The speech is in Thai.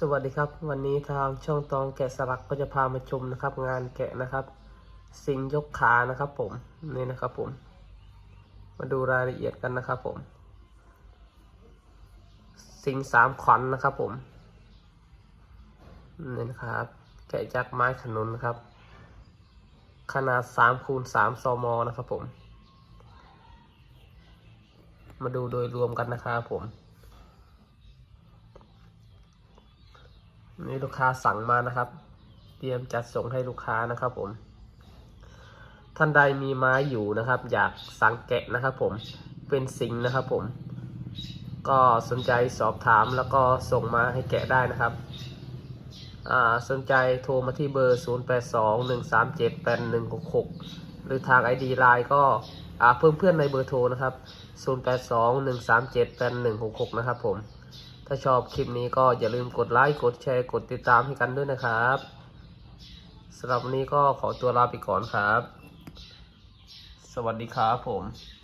สวัสดีครับ วันนี้ทางช่องตองแกะสลักก็จะพามาชมนะครับ งานแกะนะครับ สิงยกขานะครับ ผมนี่นะครับ ผม มาดูรายละเอียดกันนะครับ ผม สิงสามขวัญนนะครับ ผมนี่นะครับ แกะจากไม้ขนุนนะครับ ขนาดสามคูณสามซมนะครับ ผม มาดูโดยรวมกันนะครับผม นี่ลูกค้าสั่งมานะครับ เตรียมจัดส่งให้ลูกค้านะครับผม ท่านใดมีไม้อยู่นะครับ อยากสั่งแกะนะครับผมเป็นสิงนะครับผม ก็สนใจสอบถามแล้วก็ส่งมาให้แกะได้นะครับอ่าสนใจโทรมาที่เบอร์ 0821378166 หรือทาง ID Line ก็อ่าเพิ่มเพื่อนในเบอร์โทรนะครับ 0821378166 นะครับผม ถ้าชอบคลิปนี้ก็อย่าลืมกดไลค์กดแชร์กดติดตามให้กันด้วยนะครับสำหรับวันนี้ก็ขอตัวลาไปก่อนครับ สวัสดีครับผม